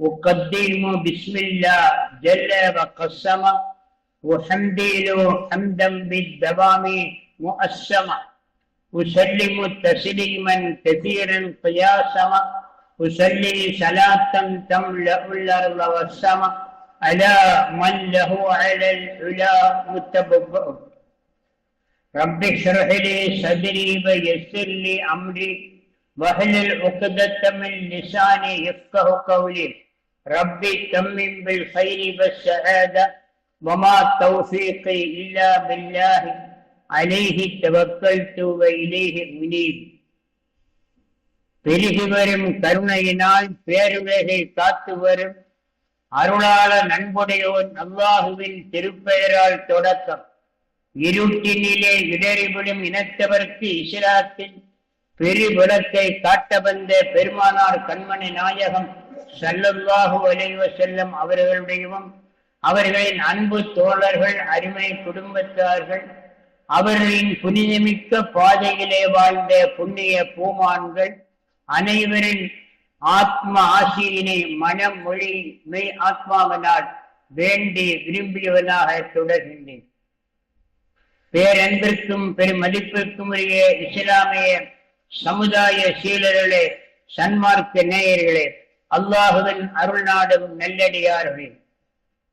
أقدم بسم الله جل وقسم وحمدي له حمدا بالدوام مؤسما أسلم تسليما كثيرا قياسا أسلي صلاة تملأ الأرض والسماء على من له على العلا متبوأ رب اشرح لي صدري ويسر لي أمري. واحلل عقدة من لساني يفقه قولي ربي تمم بالخير والسعادة وما توفيقي إلا بالله عليه توكلت وإليه منيب பெருகி வரும் கருணையினால் பேருலகை காத்து வரும் அருளாள நண்புடையோன் அல்லாஹுவின் திருப்பெயரால் தொடக்கம் இருட்டினிலே இடறிவிடும் இனத்தவர்க்கு இஸ்லாத்தின் பெருவிளக்கை காட்ட வந்த பெருமானார் கண்மணி நாயகம் சல்லல்லாஹு அலைவ செல்லம் அவர்களுடையவும் அவர்களின் அன்பு தோழர்கள் அருமை குடும்பத்தார்கள் அவர்களின் புனிதமிக்க பாதையிலே வாழ்ந்த புண்ணிய பூமான்கள் அனைவரின் ஆத்ம ஆசியினை மனம் மொழி மெய் ஆத்மாவினால் வேண்டி விரும்பியவனாக தொடர்கின்றேன். பேரன்பிற்கும் பெருமதிப்பிற்கும் உரிய இஸ்லாமிய சமுதாய சீலர்களே சன்மார்க்க நேயர்களே அல்லாஹுவின் அருள் நாடும் நல்லடியார்களே.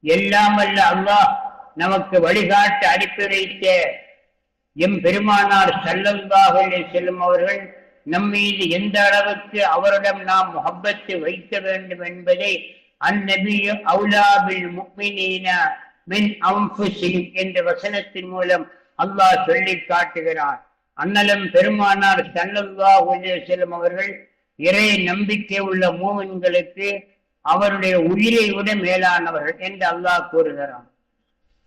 எல்லாம் அல்ல அல்லாஹ் நமக்கு வழிகாட்டு அனுப்பி வைத்த எம் பெருமானார் சல்லல்லாஹு செல்லும் அவர்கள் நம்மீது எந்த அளவுக்கு அவரிடம் நாம் முகப்பத்து வைக்க வேண்டும் என்பதை அந்நபியு அவுலாபில் முக்மினீன மின் அம்புசிங் என்ற வசனத்தின் மூலம் அல்லாஹ் சொல்லி காட்டுகிறார். அன்னலம் பெருமானார் சல்லல்லா செல்லும் அவர்கள் இறை நம்பிக்கை உள்ள மூமின்களுக்கு அவருடைய உயிரை விட மேலானவர்கள் என்று அல்லாஹ் கூறுகிறான்.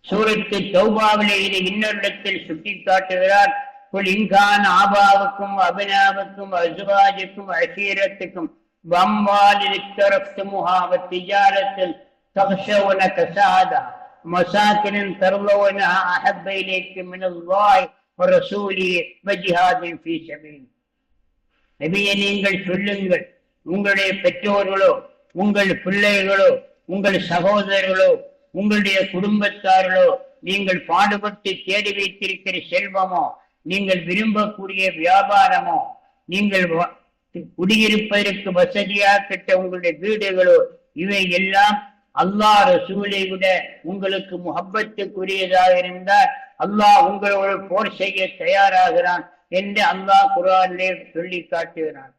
சூரத்து சௌபாவிலே இதை இன்னொரு இடத்தில் சுட்டி காட்டுகிறார் குல் இன்கான் ஆபாவுக்கும் அபினாவுக்கும் அசுபாஜுக்கும் அசீரத்துக்கும் வம்பாலிருத்தரத்துமுகா திஜாரத்தில் தகஷவன கசாதா மசாக்கினின் தருளவன அஹப்ப இலைக்கு மினல்லாய் ரசூலி வஜிஹாதின் ஃபீ நபியை நீங்கள் சொல்லுங்கள். உங்களுடைய பெற்றோர்களோ உங்கள் பிள்ளைகளோ உங்கள் சகோதரர்களோ உங்களுடைய குடும்பத்தார்களோ நீங்கள் பாடுபட்டு தேடி வைத்திருக்கிற செல்வமோ நீங்கள் விரும்பக்கூடிய வியாபாரமோ நீங்கள் குடியிருப்பதற்கு வசதியாக கிட்ட உங்களுடைய வீடுகளோ இவை எல்லாம் அல்லாஹ் ரசூலை விட உங்களுக்கு முகப்பத்துக்குரியதாக இருந்தால் அல்லாஹ் உங்களோடு போர் செய்ய தயாராகிறான் என்று அல்லாஹ் குரானிலே சொல்லி காட்டுகிறான்.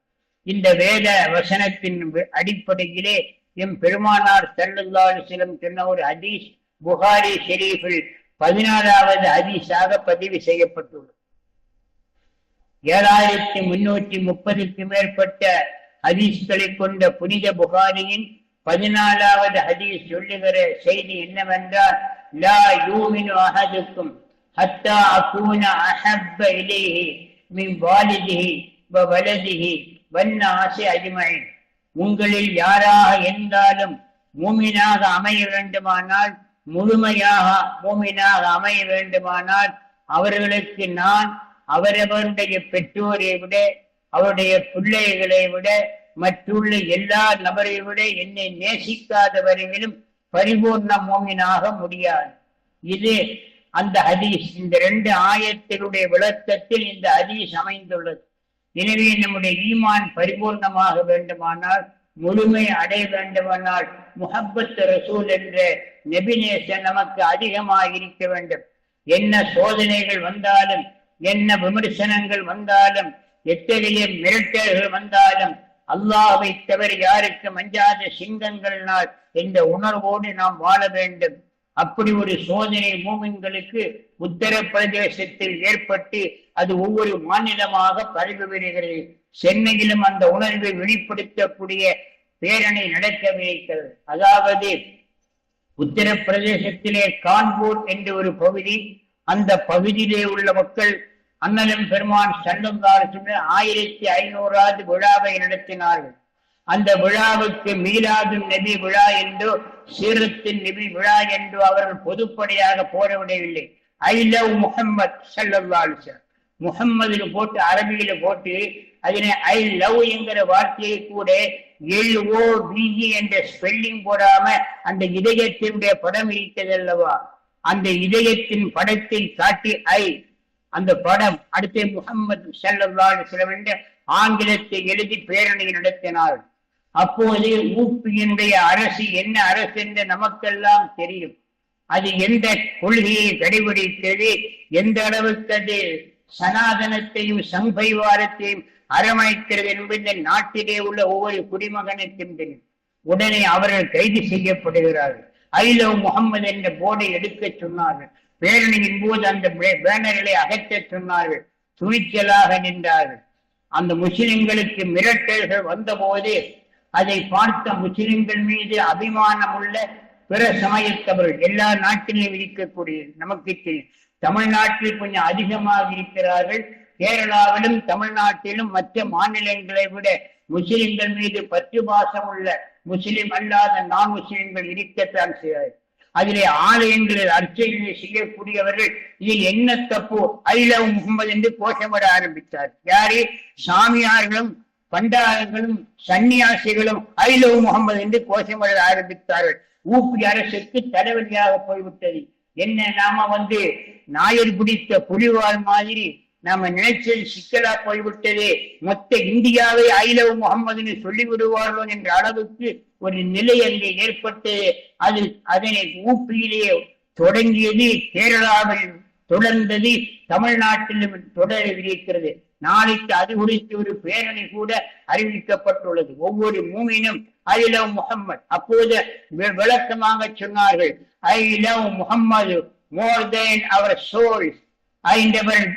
இந்த வேத வசனத்தின் அடிப்படையிலே எம் பெருமானார் செல்லல்லாறு சிலம் சொன்ன ஒரு ஹதீஸ் புகாரி ஷெரீஃபில் பதினாறாவது ஹதீஸாக பதிவு செய்யப்பட்டுள்ளது. ஏழாயிரத்தி முன்னூற்றி முப்பதுக்கு மேற்பட்ட ஹதீஸ்களை கொண்ட புனித புகாரியின் பதினாலாவது ஹதீஸ் சொல்லுகிற செய்தி என்னவென்றால் லா யூமினு அஹதுக்கும் ஹத்தா அகூன அஹப்ப இலேஹி மின் வாலிதிஹி வலதிஹி வன்னாசி அஜ்மயின் உங்களில் யாராக இருந்தாலும் மூமினாக அமைய வேண்டுமானால் முழுமையாக மூமினாக அமைய வேண்டுமானால் அவர்களுக்கு நான் அவரவருடைய பெற்றோரை விட அவருடைய பிள்ளைகளை விட மற்றுள்ள எல்லா நபரை விட என்னை நேசிக்காதவர்களும் பரிபூர்ண மோமினாக முடியாது. இது அந்த ஹதீஸ். இந்த ரெண்டு ஆயத்தினுடைய விளக்கத்தில் இந்த ஹதீஸ் அமைந்துள்ளது. எனவே நம்முடைய ஈமான் பரிபூர்ணமாக வேண்டுமானால் முழுமை அடைய வேண்டுமானால் முஹப்பத் ரசூல் என்ற நெபினேசன் நமக்கு அதிகமாக இருக்க வேண்டும். என்ன சோதனைகள் வந்தாலும் என்ன விமர்சனங்கள் வந்தாலும் எத்தகைய மிரட்டல்கள் வந்தாலும் அல்லாவை தவிர யாருக்கு மஞ்சாத சிங்கங்கள்னால் என்ற உணர்வோடு நாம் வாழ வேண்டும். அப்படி ஒரு சோதனை மூமின்களுக்கு உத்தரப்பிரதேசத்தில் ஏற்பட்டு அது ஒவ்வொரு மாநிலமாக பரவி வருகிறது. சென்னையிலும் அந்த உணர்வை வெளிப்படுத்தக்கூடிய பேரணி நடக்கவிருக்கிறது. அதாவது உத்தரப்பிரதேசத்திலே கான்பூர் என்ற ஒரு பகுதி அந்த பகுதியிலே உள்ள மக்கள் அண்ணனும் பெருமான் சண்டம் ஆயிரத்தி ஐநூறாவது விழாவை நடத்தினார்கள். அந்த விழாவுக்கு மீலாது நபி விழா என்று சீரத்தின் நபி விழா என்று அவர்கள் பொதுப்படையாக போடவிடவில்லை. ஐ லவ் முகம்மது சல்லல்லாஹு முகம்மதில் போட்டு அரபியில போட்டு அதனை ஐ லவ் என்கிற வார்த்தையை கூட எல் ஓ பிஜி என்ற ஸ்பெல்லிங் போடாம அந்த இதயத்தினுடைய படம் இருக்கிறது அந்த இதயத்தின் படத்தை காட்டி ஐ அந்த படம் அடுத்து முகமது செல்லவாடு அலைஹி ஆங்கிலத்தை எழுதி பேரணி நடத்தினார். அப்போது ஊப்பியினுடைய அரசு என்ன அரசு என்று நமக்கெல்லாம் தெரியும். அது எந்த கொள்கையை கடைபிடித்தது எந்த அளவுக்கு அது சனாதனத்தையும் சங்கைவாரத்தையும் அரவணைக்கிறது என்பது நாட்டிலே உள்ள ஒவ்வொரு குடிமகனுக்கும் தெரியும். உடனே அவர்கள் கைது செய்யப்படுகிறார்கள். ஐலோ முகமது என்ற போர்டை எடுக்க சொன்னார்கள். பேரணியின் போது அந்த பேனர்களை அகற்ற சொன்னார்கள். துணிச்சலாக நின்றார்கள். அந்த முஸ்லிம்களுக்கு மிரட்டல்கள் வந்தபோது அதை பார்த்த முஸ்லிம்கள் மீது அபிமானம் உள்ள பிற சமயத்தவர்கள் எல்லா நாட்டிலும் இருக்கக்கூடிய நமக்கு தெரியும். தமிழ்நாட்டில் கொஞ்சம் அதிகமாக இருக்கிறார்கள். கேரளாவிலும் தமிழ்நாட்டிலும் மற்ற மாநிலங்களை விட முஸ்லிம்கள் மீது பற்று பாசம் உள்ள முஸ்லிம் அல்லாத நான் முஸ்லிம்கள் இருக்கத்தான் செய்வார்கள். அதிலே ஆலயங்களில் அர்ச்சனை செய்யக்கூடியவர்கள் இதில் என்ன தப்பு? லவ் முகமது என்று கோஷமிட ஆரம்பித்தார். யாரே? சாமியார்களும் பண்டாரங்களும் சன்னியாசிகளும் லவ் முகமது என்று கோஷமிட ஆரம்பித்தார்கள். ஊப்பி அரசுக்கு தலைவலியாக போய்விட்டது. என்ன? நாம வந்து நாயர் பிடித்த புலிவால் மாதிரி நாம நினைச்சது சிக்கலா போய்விட்டதே. மொத்த இந்தியாவை ஐலவ் முகமதுன்னு சொல்லி விடுவார்கள் என்ற அளவுக்கு ஒரு நிலை அங்கே ஏற்பட்டு அது அதனை ஊப்பியிலே தொடங்கியது கேரளாவில் தொடர்ந்தது தமிழ்நாட்டிலும் தொடர்கிறது நாளைக்கு அது குறித்து ஒரு பேரணி கூட அறிவிக்கப்பட்டுள்ளது. ஒவ்வொரு மூமினும் ஐ லவ் முகம்மது அப்போது விளக்கமாக சொன்னார்கள். I love Muhammad more than our soul I never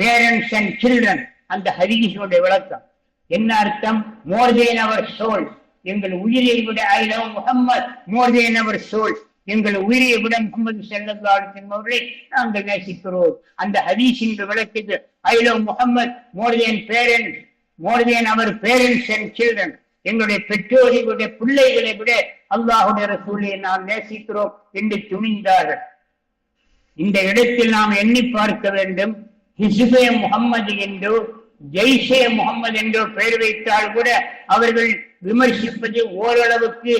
parents and children அந்த ஹரிகிஷனுடைய விளக்கம். என்ன அர்த்தம்? More than our soul. எங்கள் உயிரை விட I love Muhammad more than our soul. எங்கள் உயிரை விட முகமது செல்லல்லாஹு அவர்களை நாங்கள் நேசிக்கிறோம். அந்த ஹதீஸ் என்று விளக்குது I love Muhammad more than parents more than our parents and children எங்களுடைய பெற்றோர்களுடைய பிள்ளைகளை விட அல்லாஹுடைய ரசூலை நாம் நேசிக்கிறோம் என்று துணிந்தார்கள். இந்த இடத்தில் நாம் எண்ணி பார்க்க வேண்டும். ஹிசுபே முகம்மது என்றோ ஜெய்ஷே முகம்மது என்றோ பெயர் வைத்தால் கூட அவர்கள் விமர்சிப்பது ஓரளவுக்கு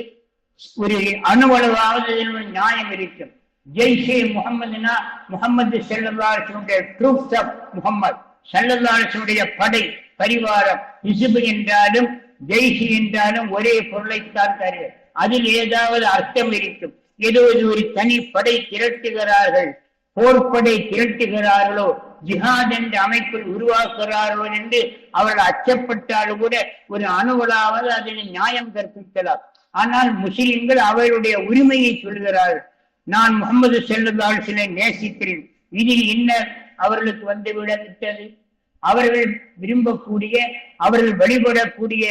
ஒரு அணுவளவாவது நியாயம் இருக்கும். ஜெய்ஷே முகமதுனா முகமது செல்லல்லாசனுடைய ட்ரூப்ஸ் ஆஃப் முகமது செல்லல்லாசனுடைய படை பரிவாரம். இசுபு என்றாலும் ஜெய்ஷி என்றாலும் ஒரே பொருளைத்தான் தரு அதில் ஏதாவது அர்த்தம் இருக்கும். ஏதோ ஒரு தனி படை திரட்டுகிறார்கள். போர்ப்படை திரட்டுகிறார்களோ ஜிஹாத் என்ற அமைப்பில் உருவாக்குகிறார்களோ என்று அவர்கள் அச்சப்பட்டாலும் கூட ஒரு அணுவலாவது அதில் நியாயம் கற்பிக்கலாம். ஆனால் முஸ்லிம்கள் அவருடைய உரிமையை சொல்கிறார்கள். நான் முகமது செல்லுதால் சிலை நேசிக்கிறேன். இதில் என்ன அவர்களுக்கு வந்து விட்டது அவர்கள் விரும்பக்கூடிய அவர்கள் வழிபடக்கூடிய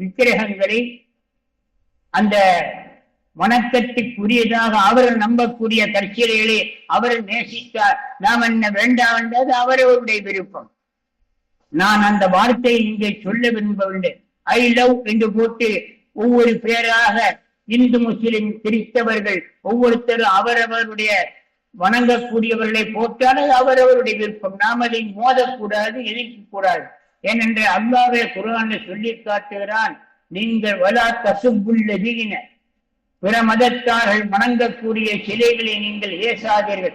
விக்கிரகங்களை அந்த வணக்கத்துக்குரியதாக அவர்கள் நம்பக்கூடிய கட்சிகளை அவர்கள் நேசித்தார். நாம் என்ன வேண்டாம் என்றது அவரவருடைய விருப்பம். நான் அந்த வார்த்தையை இங்கே சொல்ல விரும்பவில்லை. ஐ லவ் என்று போட்டு ஒவ்வொரு பேராக இந்து முஸ்லிம் கிறிஸ்தவர்கள் ஒவ்வொருத்தரும் அவரவருடைய வணங்கக்கூடியவர்களை போட்டால் அவரவருடைய விருப்பம். நாம் அதை மோதக்கூடாது எதிர்க்க கூடாது ஏனென்று அல்லாவே குரான சொல்லி காட்டுகிறான் நீங்கள் வலா தசுப்புள்ளதீன பிற மதத்தார்கள் வணங்கக்கூடிய சிலைகளை நீங்கள் ஏசாதீர்கள்.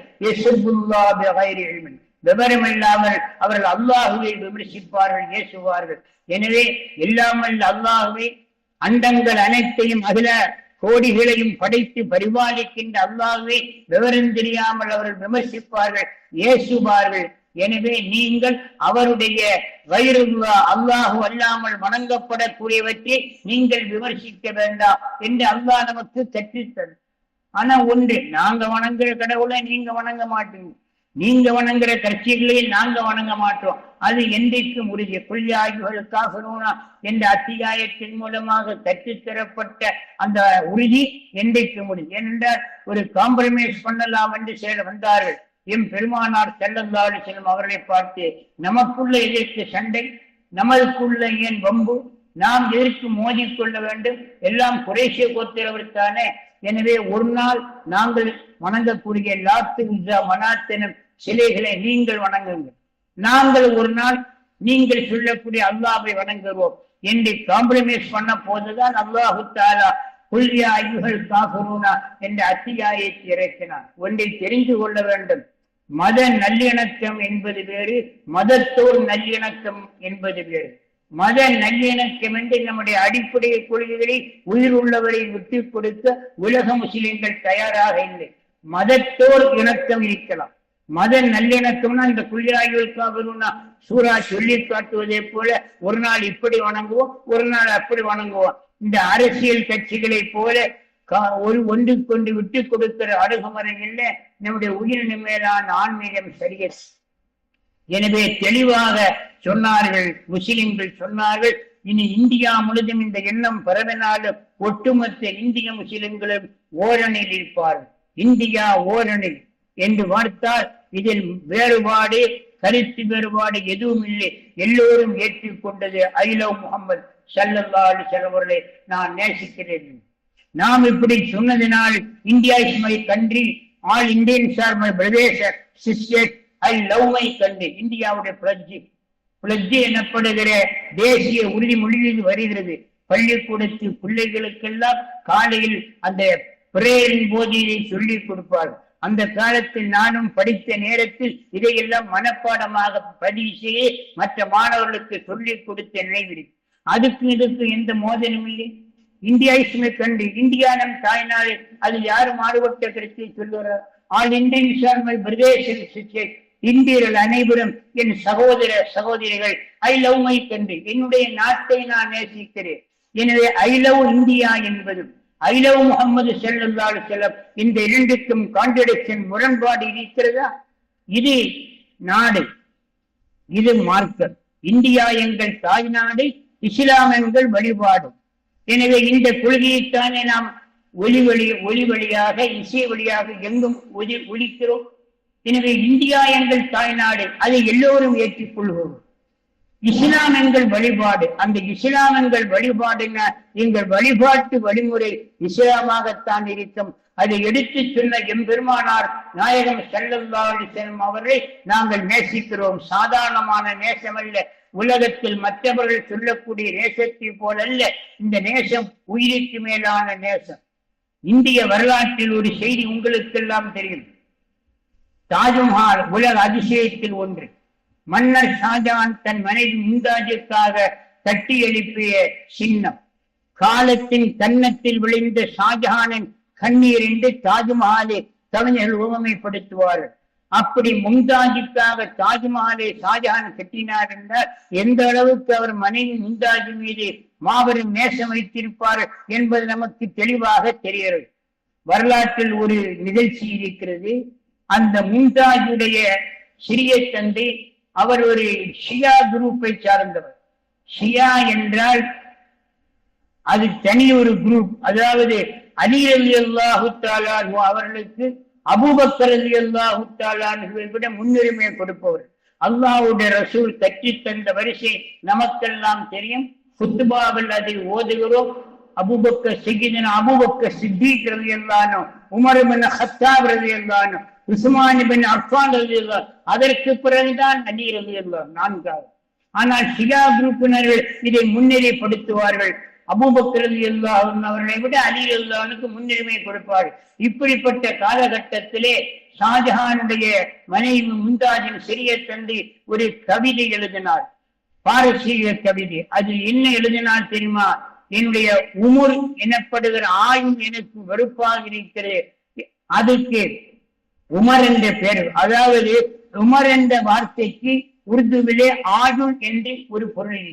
விவரம் இல்லாமல் அவர்கள் அல்லாஹுவை விமர்சிப்பார்கள் ஏசுவார்கள். எனவே இல்லாமல் அல்லாஹுவை அண்டங்கள் அனைத்தையும் அகில கோடிகளையும் படைத்து பரிபாலிக்கின்ற அல்லாஹுவை விவரம் தெரியாமல் அவர்கள் விமர்சிப்பார்கள் ஏசுவார்கள். எனவே நீங்கள் அவருடைய வயிறு அல்லாஹு அல்லாமல் வணங்கப்படக்கூடியவற்றை நீங்கள் விமர்சிக்க வேண்டாம் என்று அல்லாஹ் நமக்கு கற்பித்தது. ஆனா ஒன்று நாங்க வணங்குற கடவுளை நீங்க வணங்க மாட்டீங்க. நீங்க வணங்குற கட்சிகளையும் நாங்க வணங்க மாட்டோம். அது என்றைக்கும் உரிய. கொள்ளையாய்வுகளுக்காக என்ற அத்தியாயத்தின் மூலமாக கற்றுத்தரப்பட்ட அந்த உறுதி என்றைக்கு முடியும் ஏனென்றால் ஒரு காம்ப்ரமைஸ் பண்ணலாம் என்று செயல் வந்தார்கள். எம் பெருமானார் செல்லந்தாடு செல்லும் அவர்களை பார்த்து நமக்குள்ள எதிர்த்து சண்டை நமதுக்குள்ள ஏன் வம்பு? நாம் எதற்கு கொள்ள வேண்டும்? எல்லாம் குறைசிய கோத்திரவர்த்தானே எனவே ஒரு நாள் நாங்கள் வணங்கக்கூடிய லாத்து உஜா சிலைகளை நீங்கள் வணங்குங்கள். நாங்கள் ஒரு நாள் நீங்கள் சொல்லக்கூடிய அல்லாவை வணங்குவோம். என்று காம்ப்ரமைஸ் பண்ண போதுதான் அல்லாஹு தாலா புல்யா ஐயுகள் காஃபரூனா என்ற அத்தியாயத்தை இறக்கினார் ஒன்றை தெரிந்து கொள்ள வேண்டும். மத நல்லிணக்கம் என்பது வேறு மதத்தோர் நல்லிணக்கம் என்பது வேறு. மத நல்லிணக்கம் என்று நம்முடைய அடிப்படை கொள்கைகளை உயிர் உள்ளவரை விட்டுக் கொடுக்க உலக முஸ்லிம்கள் தயாராக இல்லை. மதத்தோர் இணக்கம் இருக்கலாம். மத நல்லிணக்கம்னா இந்த குள்ளியாயுக்காகணும்னா சூரா சொல்லி காட்டுவதை போல ஒரு நாள் இப்படி வணங்குவோம் ஒரு நாள் அப்படி வணங்குவோம். இந்த அரசியல் கட்சிகளை போல ஒரு ஒன்றுக்கொண்டு விட்டு கொடுக்கிற அணுகுமுறைகள்ல நம்முடைய உயிரின் மேலான ஆன்மீகம் சரிய. எனவே தெளிவாக சொன்னார்கள் முஸ்லிம்கள் சொன்னார்கள் இனி இந்தியா முழுதும் இந்த எண்ணம் பரவினாலும் ஒட்டுமொத்த இந்திய முஸ்லிம்களும் ஓரணில் இருப்பார்கள். இந்தியா ஓரணில் என்று பார்த்தால் இதில் வேறுபாடு கருத்து வேறுபாடு எதுவும் இல்லை. எல்லோரும் ஏற்றுக்கொண்டது ஐலோ முகமது சல்லல்லாடு செல்வர்களை நான் நேசிக்கிறேன். நாம் இப்படி சொன்னதினால் India is my country all Indians are my Pradesh sister I love my country இந்தியாவுடைய பிளட்ஜி பிளட்ஜி எனப்படுகிற தேசிய உறுதிமொழியில் வருகிறது. பள்ளிக்கூடத்து பிள்ளைகளுக்கெல்லாம் காலையில் அந்த பிரேயரின் போதியை சொல்லிக் கொடுப்பார். அந்த காலத்தில் நானும் படித்த நேரத்தில் இதையெல்லாம் மனப்பாடமாக பதிவு செய்ய மற்ற மாணவர்களுக்கு சொல்லிக் கொடுத்த நினைவிருக்கு அதுக்கு இதுக்கு எந்த மோதலும் இல்லை. இந்தியா இஸ்மே கண்டு இந்தியா நம் தாய்நாடு. அது யாரும் மாறுபட்ட கருத்தை சொல்லுகிறார் ஆல் இந்தியன்ஸ் ஆர் இந்தியர்கள் அனைவரும் என் சகோதர சகோதரிகள். ஐ லவ் மை கண்ட்ரி என்னுடைய நாட்டை நான் நேசிக்கிறேன். எனவே ஐ லவ் இந்தியா என்பதும் ஐ லவ் முகமது செல்லல்லாடு செல்லம் இந்த இரண்டுக்கும் கான்ட்ரடிக்ஷன் முரண்பாடு இருக்கிறதா? இது நாடு. இது மார்க்கம். இந்தியா எங்கள் தாய் நாடு இஸ்லாம் எங்கள் வழிபாடு. எனவே இந்த கொள்கையைத்தானே நாம் ஒளி வழி ஒளி வழியாக இசை வழியாக எங்கும் ஒலி ஒலிக்கிறோம். எனவே இந்தியா எங்கள் தாய்நாடு அதை எல்லோரும் ஏற்றுக்கொள்வோம். இஸ்லாம் எங்கள் வழிபாடு அந்த இஸ்லாம் எங்கள் வழிபாடுன்னா எங்கள் வழிபாட்டு வழிமுறை இஸ்லாமாகத்தான் இருக்கும். அதை எடுத்து சொன்ன எம்பெருமானார் நாயகம் செல்லல்லாடி செல்லும் அவர்களை நாங்கள் நேசிக்கிறோம். சாதாரணமான நேசமல்ல உலகத்தில் மற்றவர்கள் சொல்லக்கூடிய நேசத்தை போலல்ல இந்த நேசம் உயிருக்கு மேலான நேசம். இந்திய வரலாற்றில் ஒரு செய்தி உங்களுக்கெல்லாம் தெரியும். தாஜ்மஹால் உலக அதிசயத்தில் ஒன்று. மன்னர் ஷாஜான் தன் மனைவி மும்தாஜுக்காக தட்டி எழுப்பிய சின்னம். காலத்தின் கன்னத்தில் விழுந்த ஷாஜஹானின் கண்ணீர் என்று தாஜ்மஹாலை கவிஞர்கள் உவமைப்படுத்துவார்கள் அப்படி மும்தாஜுக்காக தாஜ்மஹாலை ஷாஜஹான் கட்டினார் என்றால் எந்த அளவுக்கு அவர் மனைவி மும்தாஜ் மீது மாபெரும் நேசம் வைத்திருப்பார் என்பது நமக்கு தெளிவாக தெரிகிறது. வரலாற்றில் ஒரு நிகழ்ச்சி இருக்கிறது. அந்த மும்தாஜுடைய சிறிய தந்தை அவர் ஒரு ஷியா குரூப்பை சார்ந்தவர். ஷியா என்றால் அது தனி ஒரு குரூப். அதாவது அலி அலி அல்லாஹு அவர்களுக்கு அபூபக்கர் அலி அல்லாஹு விட முன்னுரிமை கொடுப்பவர். அல்லாவுடைய ரசூல் கற்றி தந்த வரிசை நமக்கெல்லாம் தெரியும். குத்துபாவில் அதை ஓதுகிறோம். அபூபக்க சிகிதன் அபூபக்க சித்திக் ரவி அல்லானோ உமர் ஹத்தாப் ரவி அல்லானோ உஸ்மான் பின் அஃபான் ரவி அல்லா அதற்கு பிறகுதான் அலி ரவி அல்லா நான்காவது. ஆனால் ஷியா குரூப்பினர்கள் இதை முன்னிலைப்படுத்துவார்கள். அபூபக்கர் அல்லாஹன் அவர்களை விட அலி அல்லானுக்கு முன்னுரிமை கொடுப்பார். இப்படிப்பட்ட காலகட்டத்திலே ஷாஜஹானுடைய மனைவி முந்தாஜின் சிறிய தந்தை ஒரு கவிதை எழுதினார். பாரசீக கவிதை. அதில் என்ன எழுதினார் தெரியுமா? என்னுடைய உமுர் எனப்படுகிற ஆயும் எனக்கு வெறுப்பாக இருக்கிறது. அதுக்கு உமர் என்ற பெயர் அதாவது உமர் என்ற வார்த்தைக்கு உருதுவிலே ஆயுள் என்று ஒரு பொருள்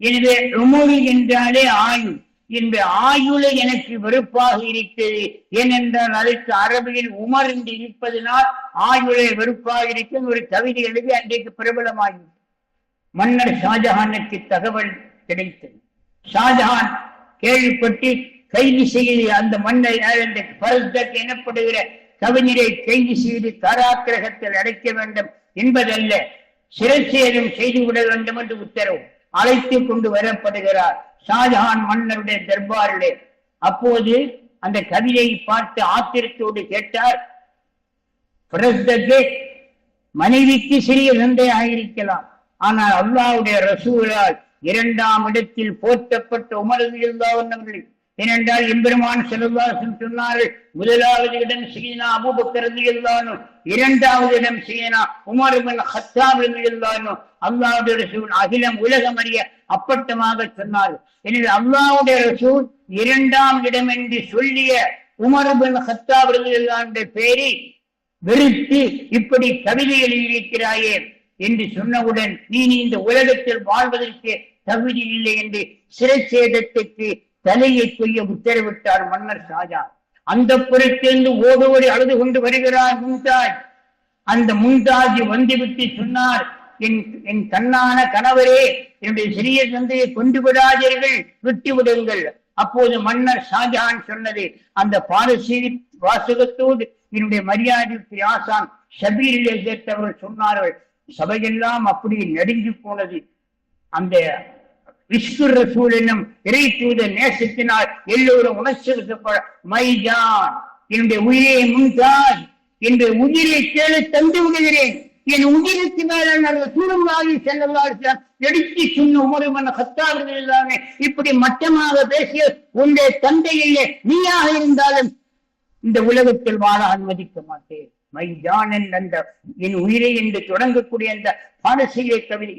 எனவே உமர் என்றாலே ஆயுள். இந்த ஆயுளை எனக்கு வெறுப்பாக இருக்கிறது. ஏனென்றால் அதற்கு அரபியில் உமர் என்று இருப்பதனால் ஆயுளை வெறுப்பாக இருக்கும் ஒரு கவிதை எழுதி அன்றைக்கு பிரபலமாகி. மன்னர் ஷாஜஹானுக்கு தகவல் கிடைத்தது. ஷாஜஹான் கேள்விப்பட்டு கைது செய்து அந்த மன்னர் அந்த எனப்படுகிற கவிஞரை கைது செய்து காராக்கிரகத்தில் அடைக்க வேண்டும் என்பதல்ல. சிரச்சேதம் செய்து விட வேண்டும் என்று உத்தரவு. அழைத்து கொண்டு வரப்படுகிறார். ஷாஜஹான் மன்னருடைய தர்பாரிலே. அப்போது அந்த கவியை பார்த்து ஆத்திரத்தோடு கேட்டார். மனைவிக்கு சிறிய சந்தை இருக்கலாம் ஆனால் அல்லாஹ்வுடைய ரசூலால் இரண்டாம் இடத்தில் போற்றப்பட்ட உமரது இல்லாதவர்கள் ஏனென்றால் எம்பெருமான் செல்வாசன் சொன்னார்கள் முதலாவது இடம் சீனா அபுபக்கரது இல்லானோ இரண்டாவது இடம் சீனா உமர் பின் ஹத்தாப் இல்லானோ அல்லாவுடைய ரசூல் அகிலம் உலகம் அறிய அப்பட்டமாக சொன்னார் எனவே அல்லாவுடைய ரசூல் இரண்டாம் இடம் என்று சொல்லிய உமர் பின் ஹத்தாப் இல்லான்ற பெயரை வெறுத்து இப்படி கவிதை இருக்கிறாயே என்று சொன்னவுடன் நீ இந்த உலகத்தில் வாழ்வதற்கு தகுதி இல்லை என்று சிறை சேதத்துக்கு தலையை கொய்ய உத்தரவிட்டார் மன்னர் ஷாஜா. அந்த புறத்திலிருந்து ஓடோடி அழுது கொண்டு வருகிறார் மும்தாஜ். அந்த மும்தாஜ் வந்துவிட்டு சொன்னார் என் என் கண்ணான கணவரே என்னுடைய சிறிய தந்தையை கொண்டு விடாதீர்கள் விட்டு விடுங்கள். அப்போது மன்னர் ஷாஜஹான் சொன்னது அந்த பாரசீ வாசகத்தோடு என்னுடைய மரியாதைக்கு ஆசான் ஷபீரிலே சேர்த்தவர்கள் சொன்னார்கள் சபையெல்லாம் அப்படி நடுங்கி போனது. அந்த விஷ்ணு ரசூல் என்னும் இறை தூத நேசத்தினால் எல்லோரும் உணர்ச்சிப்பட மைஜான் என்னுடைய உயிரை முன்தான் என்று உயிரை கேளு தந்து விடுகிறேன். என் உயிருக்கு மேலான சூழலாகி செல்லலாம் எடுத்து சொன்ன உமருமன கத்தாவர்கள் இப்படி மட்டமாக பேசிய உன்னுடைய தந்தை இல்லை நீயாக இருந்தாலும் இந்த உலகத்தில் வாழ அனுமதிக்க மாட்டேன். மைஜானன் அந்த என் உயிரை என்று தொடங்கக்கூடிய அந்த பாரசீக கவிதை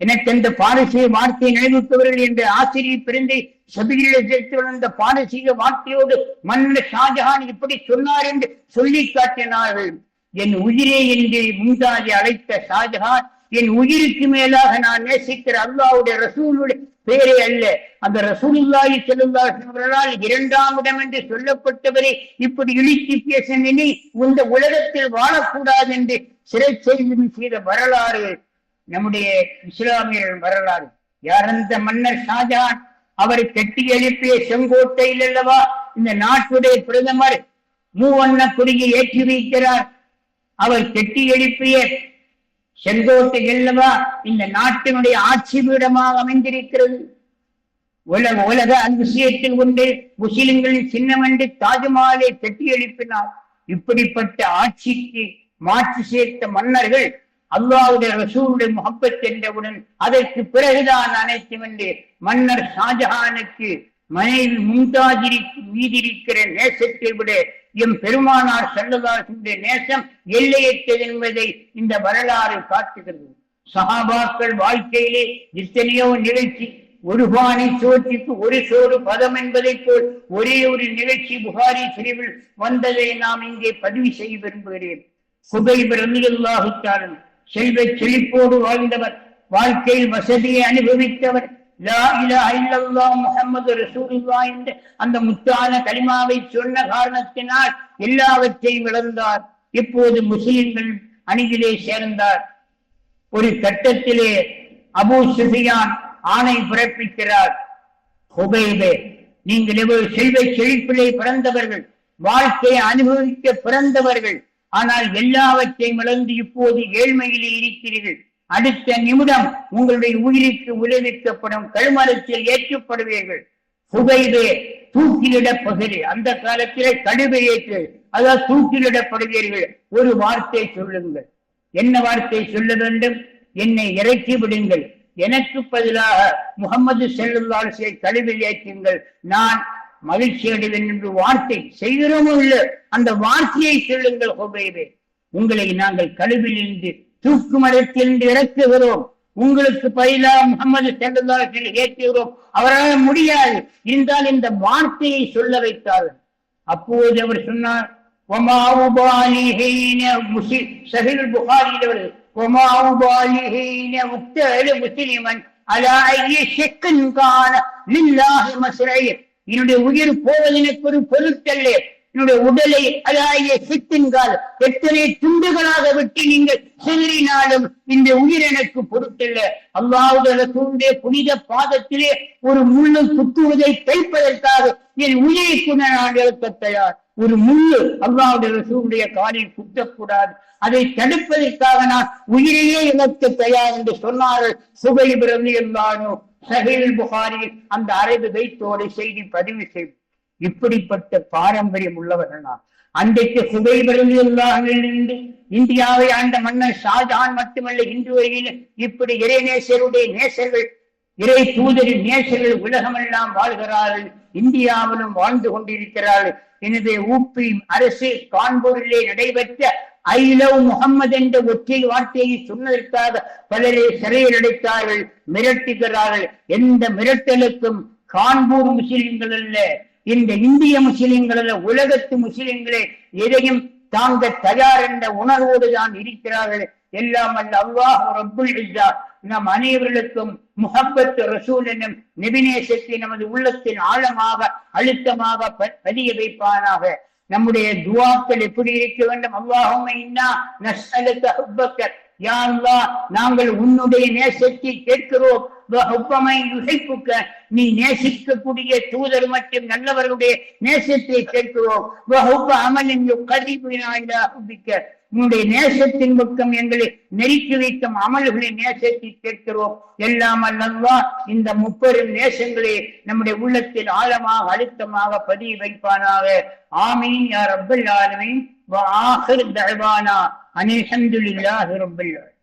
எனக்கு அந்த பாரசீக வார்த்தையை நினைவுத்தவர்கள் என்ற ஆசிரியர் பிறந்தை சபையிலே சேர்த்து வளர்ந்த பாரசீக வார்த்தையோடு மன்னர் ஷாஜஹான் இப்படி சொன்னார் என்று சொல்லி காட்டினார்கள். என் உயிரே என்று முந்தாஜி அழைத்த ஷாஜஹான் என் உயிருக்கு மேலாக நான் நேசிக்கிற அல்லாவுடைய ரசூலுடைய பேரே அல்ல. அந்த ரசூலுல்லாஹி செல்லுல்லாஹால் இரண்டாம் இடம் என்று சொல்லப்பட்டவரை இப்படி இழுத்தி பேச நினை இந்த உலகத்தில் வாழக்கூடாது என்று சிறை செய்து செய்த வரலாறு நம்முடைய இஸ்லாமியர்கள் வரலாறு. யாரந்த மன்னர் ஷாஜான் அவர் கட்டி எழுப்பிய செங்கோட்டையில் அல்லவா இந்த நாட்டுடைய பிரதமர் மூவண்ண குடியை ஏற்றி வைக்கிறார். அவர் கட்டி எழுப்பிய செங்கோட்டை அல்லவா இந்த நாட்டினுடைய ஆட்சி பீடமாக அமைந்திருக்கிறது. உலக உலக அதிசயத்தில் கொண்டு முஸ்லிம்களின் சின்னமண்டு தாஜ்மஹாலை கட்டி எழுப்பினார். இப்படிப்பட்ட ஆட்சிக்கு மாற்றி சேர்த்த மன்னர்கள் அல்லாவுடைய ரசூருடைய முகப்பத் சென்றவுடன் அதற்கு பிறகுதான் அனைத்தும் என்று மன்னர் ஷாஜஹானுக்கு மனைவி மும்தாஜிரி மீதிருக்கிற நேசத்தை விட எம் பெருமானார் செல்லதாசுடைய நேசம் எல்லையற்றது என்பதை இந்த வரலாறு காட்டுகிறது. சகாபாக்கள் வாழ்க்கையிலே எத்தனையோ நிகழ்ச்சி ஒரு பானை சோற்றிக்கு ஒரு சோறு பதம் என்பதை போல் ஒரே ஒரு நிகழ்ச்சி புகாரி பிரிவில் வந்ததை நாம் இங்கே பதிவு செய்ய விரும்புகிறேன். குபை அல்லாஹுத்தாரன் செல்வ செழிப்போடு வாழ்ந்தவர் வாழ்க்கையில் வசதியை அனுபவித்தவர். முகமது என்று அந்த முத்தான கலிமாவை சொன்ன காரணத்தினால் எல்லாவற்றையும் இழந்தார். இப்போது முஸ்லிம்கள் அணியிலே சேர்ந்தார். ஒரு கட்டத்திலே அபு சுஃபியான் ஆணை பிறப்பிக்கிறார். ஹுபைபே நீங்கள் எவ்வளவு செல்வ செழிப்பிலே பிறந்தவர்கள் வாழ்க்கையை அனுபவிக்க பிறந்தவர்கள் ஆனால் எல்லாவற்றையும் இழந்து இப்போது ஏழ்மையிலே இருக்கிறீர்கள். அடுத்த நிமிடம் உங்களுடைய உயிருக்கு விளைவிக்கப்படும் கழுமரத்தில் ஏற்றப்படுவீர்கள். புகையிலே தூக்கிலிடப்பகுதி அந்த காலத்திலே கடுவை ஏற்று அதாவது தூக்கிலிடப்படுவீர்கள். ஒரு வார்த்தை சொல்லுங்கள். என்ன வார்த்தை சொல்ல வேண்டும்? என்னை இறக்கி விடுங்கள். எனக்கு பதிலாக முகமது செல்லுல்லாசை கழுவில் ஏற்றுங்கள். நான் மகிழ்ச்சி அடைவேன் என்று வார்த்தை செய்கிறோமோ இல்லை அந்த வார்த்தையை சொல்லுங்கள் ஹொபைவே உங்களை நாங்கள் கழுவில் இருந்து தூக்கு மரத்திலிருந்து இறக்குகிறோம். உங்களுக்கு பயிலா முகமது செல்லதார்கள் ஏற்றுகிறோம். அவரால் முடியாது. இருந்தால் இந்த வார்த்தையை சொல்ல வைத்தார். அப்போது அவர் சொன்னார் சஹில் முஸ்லிமன் என்னுடைய உயிர் போவது எனக்கு ஒரு என்னுடைய உடலை அதாகிய சித்தின்கால் எத்தனை துண்டுகளாக விட்டு நீங்கள் சிதறினாலும் இந்த உயிர் எனக்கு பொருட்டல்ல அல்லாவுடைய புனித பாதத்திலே ஒரு முள்ளு குத்துவதை தைப்பதற்காக என் உயிரை கூட நான் இழக்க தயார். ஒரு முள்ளு அல்லாவுடைய ரசூடைய காலில் குத்தக்கூடாது. அதை தடுப்பதற்காக நான் உயிரையே இழக்க தயார் என்று சொன்னார்கள். சுகை பிறந்து எல்லாரும் சஹீல் புகாரில் அந்த அரபு வைத்தோரை செய்தி பதிவு செய்யும் இப்படிப்பட்ட பாரம்பரியம் உள்ளவர்கள்? நான் அன்றைக்கு சுபைபரிலிருந்து இந்தியாவை ஆண்ட மன்னர் ஷாஜான் மட்டுமல்ல இன்று வரையில் இப்படி இறைநேசருடைய நேசர்கள் இறை தூதரின் நேசர்கள் உலகமெல்லாம் வாழ்கிறார்கள். இந்தியாவிலும் வாழ்ந்து கொண்டிருக்கிறார்கள். எனவே ஊப்பி அரசு கான்பூரிலே நடைபெற்ற ஐ லவ் முகம்மது என்ற ஒற்றை வார்த்தையை சொன்னதற்காக பலரை சிறையில் அடைத்தார்கள் மிரட்டுகிறார்கள். எந்த மிரட்டலுக்கும் கான்பூர் முஸ்லிம்கள் அல்ல இந்த இந்திய முஸ்லிம்கள் அல்ல உலகத்து முஸ்லிம்களே எதையும் தாங்க தயார் என்ற உணர்வோடு தான் இருக்கிறார்கள். எல்லாம் அல்ல அல்லாஹ் ரப்புல் இஸ்ஸா. நம் அனைவர்களுக்கும் முகப்பத்து ரசூல் என்னும் நிபிநேசத்தை நமது உள்ளத்தின் ஆழமாக அழுத்தமாக பதிய வைப்பானாக. நம்முடைய துவாக்கள் எப்படி இருக்க வேண்டும்? அல்லாஹும் இன்னா நஸ்அலுக ஹுப்பக்க யா அல்லாஹ் நாங்கள் உன்னுடைய நேசத்தை கேட்கிறோம். வ ஹுப்பமை நீ நேசிக்கக்கூடிய தூதர் மற்றும் நல்லவர்களுடைய நேசத்தை கேட்கிறோம். அமலின் யுகரிபுனா உன்னுடைய நேசத்தின் பக்கம் எங்களை நெருக்கி வைக்கும் அமல்களின் நேசத்தை கேட்கிறோம். எல்லாம் அல்லவா இந்த முப்பெரும் நேசங்களை நம்முடைய உள்ளத்தில் ஆழமாக அழுத்தமாக பதிய வைப்பானாக. ஆமீன் யார் அப்பல் ஆலமின். வ ஆஹிர் அனில்